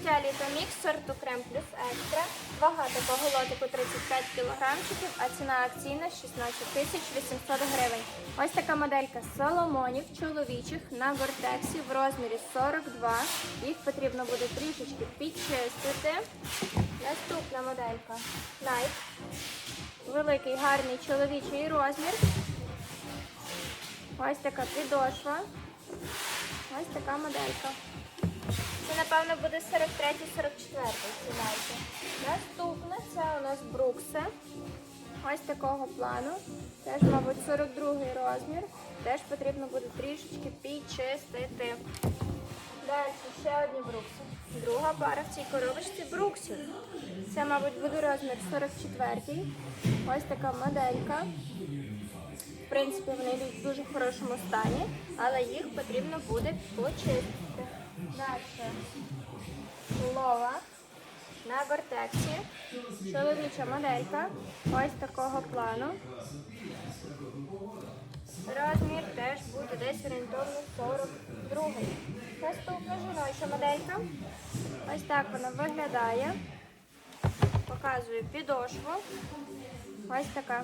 Взуття літомікс сорту крем плюс екстра. Вага такого лотику 35 кілограмчиків, а ціна акційна 16 тисяч 800 гривень. Ось така моделька соломонів чоловічих на гортексі в розмірі 42. Їх потрібно буде трішечки підчистити. Наступна моделька Nike. Великий гарний чоловічий розмір. Ось така підошва. Ось така моделька. Це, напевно, буде 43-44 сідайте. Наступне це у нас брукси. Ось такого плану. Теж, мабуть, 42 розмір. Теж потрібно буде трішечки підчистити. Далі ще одні брукси. Друга пара в цій коробочці бруксів. Це, мабуть, буде розмір 44. Ось така моделька. В принципі, вони йдуть в дуже хорошому стані, але їх потрібно буде почистити. Далі. Лова на гортексі. Чоловіча моделька. Ось такого плану. Розмір теж буде десь орієнтовно 42. Наступна жіноча моделька. Ось так вона виглядає. Показую підошву. Ось така.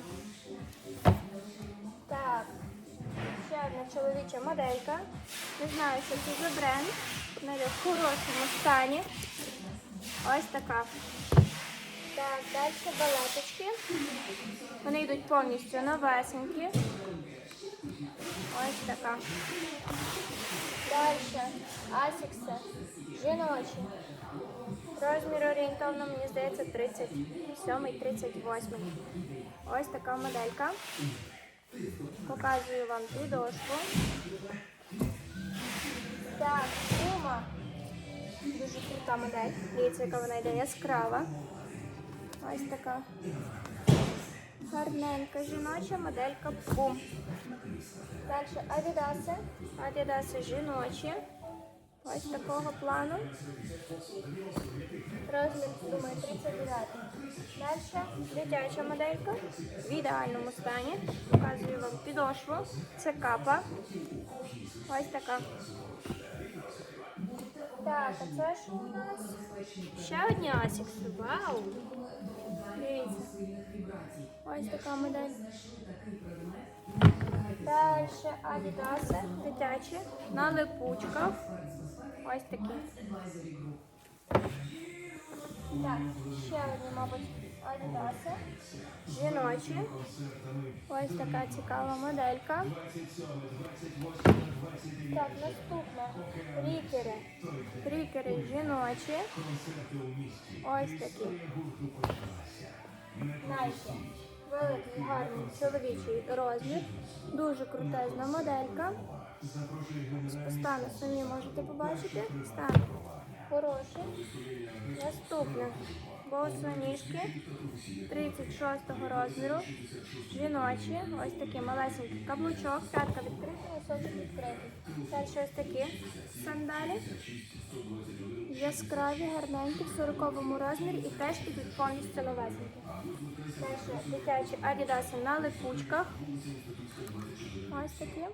Так, ще одна чоловіча моделька. Не знаю, що це за бренд. Вона в хорошому стані. Ось така. Так, далі балеточки. Вони йдуть повністю новесенькі. Ось така. Далі асікси. Жіночі. Розмір орієнтовно, мені здається, 37-38. Ось така моделька. Показую вам підошву. Так, сума. Дуже крута модель. Дивіться, яка вона йде яскрава. Ось така. Гарненька жіноча моделька Пум. Далі Адідаси. Адідаси жіночі. Ось такого плану. Розмір, думаю, 39. Далі дитяча моделька в ідеальному стані. Показую вам підошву. Це капа. Ось така. Так, а це що у нас? Ще одні асікси. Вау! Дивіться. Ось така модель. Далі адідаси дитячі на липучках. Ось такі. Так, ще одні, мабуть, адідаси. Жіночі. Ось така цікава моделька. Так, наступне. Рікери. Рікери жіночі. Ось такі. Найки. Великий гарний чоловічий розмір. Дуже крутезна моделька. З стану самі можете побачити. Стан хороший. Наступне. Босоніжки 36-го розміру. Жіночі. Ось такий малесенький каблучок. П'ятка відкрита, носочок відкритий. Далі ось такі сандалі. Яскраві, гарненькі в 40 розмірі і теж ідуть повністю новесенькі. Далі дитячі адідаси на липучках. Ось такі.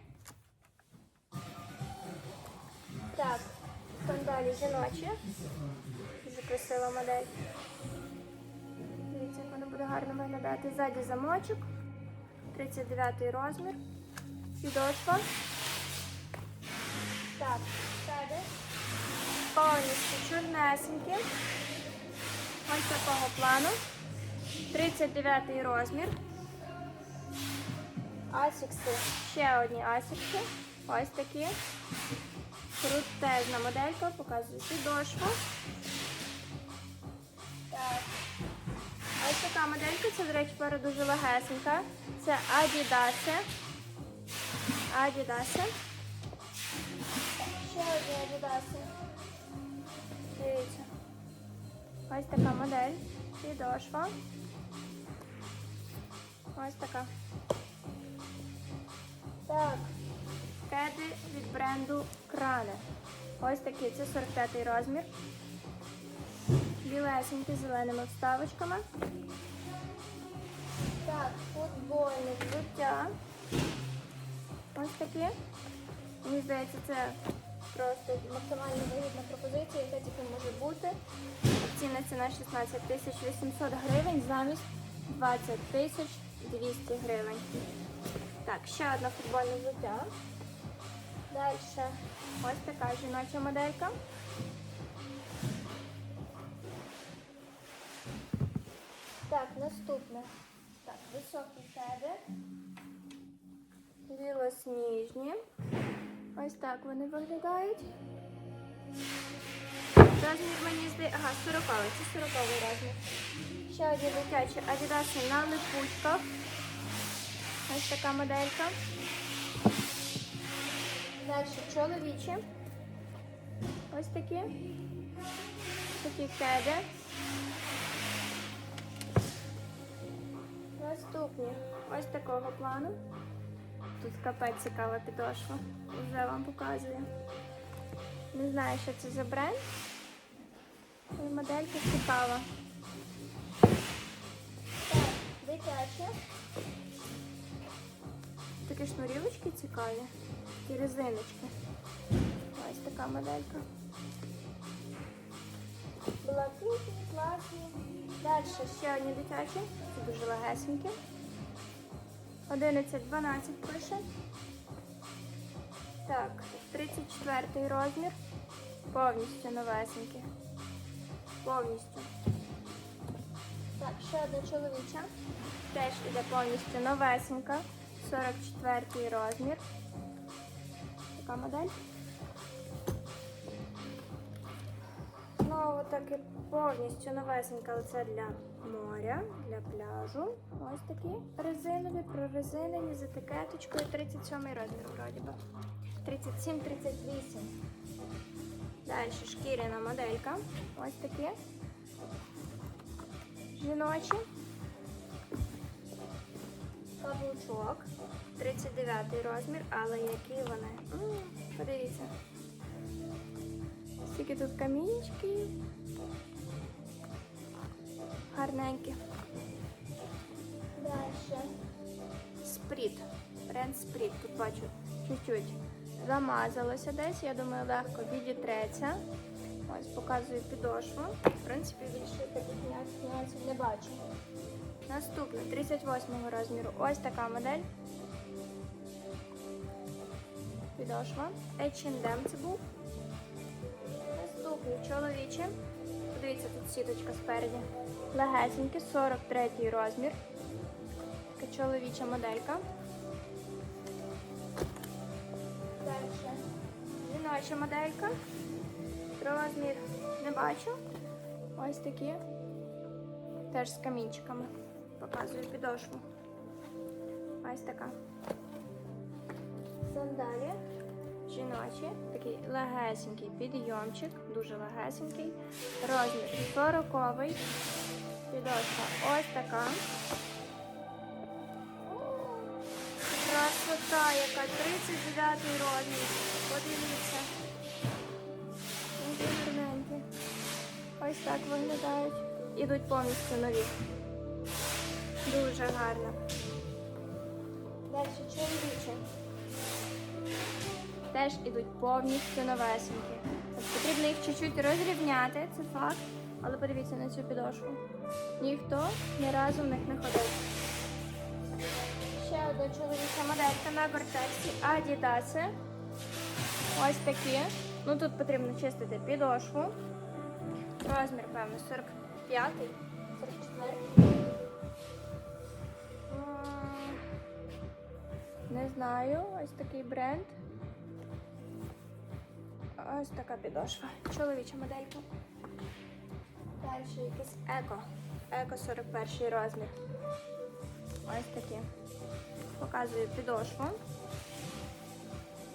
Так, сандалі жіночі. Дуже красива модель. Дивіться, як вона буде гарно виглядати. Ззаді замочок. 39 розмір. Підошва. Так, далі. Повністю чорнесенькі. Ось такого плану. 39 розмір. Асікси. Ще одні асікси. Ось такі. Крутезна моделька. Показую підошву. Так. Ось така моделька, це, до речі, пара дуже легесенька. Це Adidas. Adidas. Ще одні Adidas. Дивіться. Ось така модель. Підошва. Ось така. Так. Кеди від бренду Крале. Ось такі, це 45 розмір. Білесенькі з зеленими вставочками. Так, футбольне взуття. Ось такі. Мені здається, це просто максимально вигідна пропозиція, яка тільки може бути. ціна 16 тисяч 800 гривень замість 20 тисяч 200 гривень. Так, ще одна футбольна взуття. Далі ось така жіноча моделька. Так, наступне. Так, високі кеди. Білосніжні. Ось так вони виглядають. Розмір мені здається. Ага, 40 це 40 розмір. Ще одні дитячі адідаси на липучках. Ось така моделька. Далі чоловічі. Ось такі. Такі кеди. Наступні. Ось такого плану. Тут капець цікава підошва. Вже вам показую. Не знаю, що це за бренд. Але моделька цікава. Так, дитяче. Такі шнурівочки цікаві. Такі резиночки. Ось така моделька. Блакитні, класні. Далі ще одні дитячі. Це дуже легесенькі. 11-12 пише. Так, 34 розмір. Повністю новесенький. Повністю. Так, ще одна чоловіча. Теж іде повністю новесенька. 44 розмір. Така модель. Знову таки повністю новесенька, але це для моря, для пляжу. Ось такі резинові, прорезинені з етикеточкою 37 розмір вроді би. 37-38. Далі шкіряна моделька. Ось такі. Жіночі. Каблучок. 39 розмір, але які вони. М, Подивіться. Скільки тут камінчики. Гарненькі. Далі. Спріт. Бренд Спріт. Тут бачу чуть-чуть замазалося десь. Я думаю, легко відітреться. Ось показую підошву. В принципі, більше таких нюансів не бачу. Наступне 38 розміру. Ось така модель. Підошва. H&M це був. Наступний чоловічий. Подивіться, тут сіточка спереді. Легесенький, 43-й розмір. Така чоловіча моделька. Далі. Жіноча моделька. Розмір не бачу. Ось такі. Теж з камінчиками. Показую підошву. Ось така. Сандалі. Жіночі. Такий легесенький підйомчик. Дуже легесенький. Розмір 40 Підошва ось така. Красота, яка 39 розмір. Подивіться. Гарненькі. Ось так виглядають. Ідуть повністю нові. Дуже гарно. Далі чоловічі. Теж ідуть повністю новесенькі. Потрібно їх чуть-чуть розрівняти, це факт. Але подивіться на цю підошву. Ніхто ні разу в них не ходив. Ще одна чоловіча моделька на гортексі Адідаси. Ось такі. Ну тут потрібно чистити підошву. Розмір, певно, 45 44 Не знаю, ось такий бренд. Ось така підошва. Чоловіча моделька. Далі якийсь еко. Еко 41 розмір. Ось такі. Показую підошву.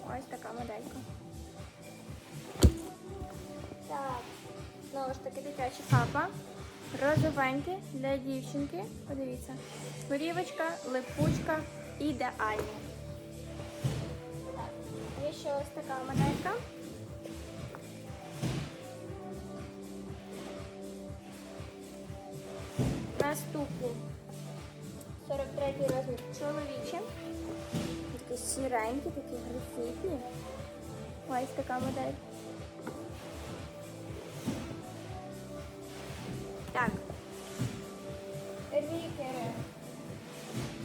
Ось така моделька. Так. Знову ж таки дитяча капа. Розовенькі для дівчинки. Подивіться. Шнурівочка, липучка, ідеальні. Ще ось така моделька. Наступний 43 розмір чоловічі. Такі сіренькі, такі графітні. Ось така модель. Так. Рікери.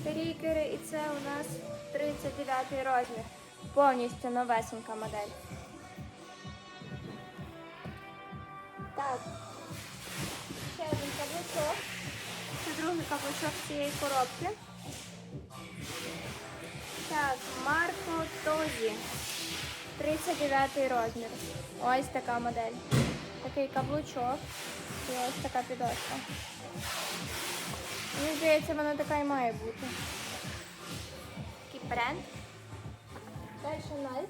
Рікери, і це у нас 39 розмір. Повністю новесенька модель. Так. Ще один каблучок. Це другий каблучок цієї коробки. Так, Марко Тозі. 39 розмір. Ось така модель. Такий каблучок. І ось така підошва. Мені здається, вона така і має бути. Такий. Далі Nike.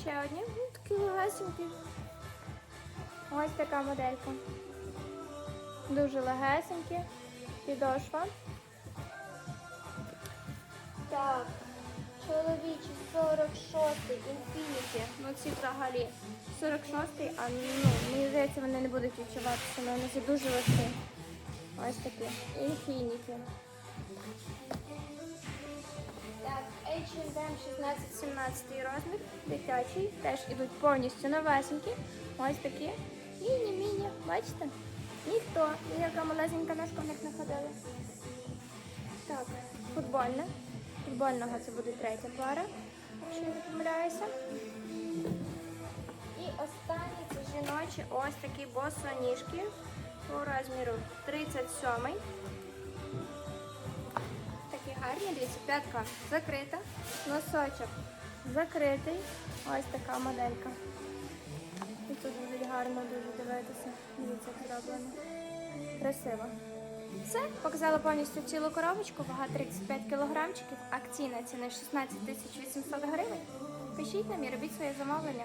Ще одні. Ну, такі легесенькі. Ось така моделька. Дуже легесенькі. Підошва. Так. Чоловічий 46-й Infinity. Ну ці взагалі 46-й, а ну, мені здається, вони не будуть відчуватися. але Вони дуже легкі. Ось такі. Infinity. H&M 16-17 розмір, дитячий. Теж ідуть повністю новесенькі. Ось такі. Міні-міні. Бачите? Ніхто, ніяка малесенька ножка в них не ходила. Так, футбольне. Футбольного це буде третя пара, якщо я не помиляюся. І останні це жіночі ось такі босоніжки по розміру 37. Гарні, дивіться, п'ятка закрита, носочок закритий. Ось така моделька. І тут буде гарно дуже дивитися. Дивіться, зроблено. Красиво. Все, показала повністю цілу коробочку, вага 35 кілограмчиків, акційна ціна 16 800 гривень. Пишіть нам і робіть своє замовлення.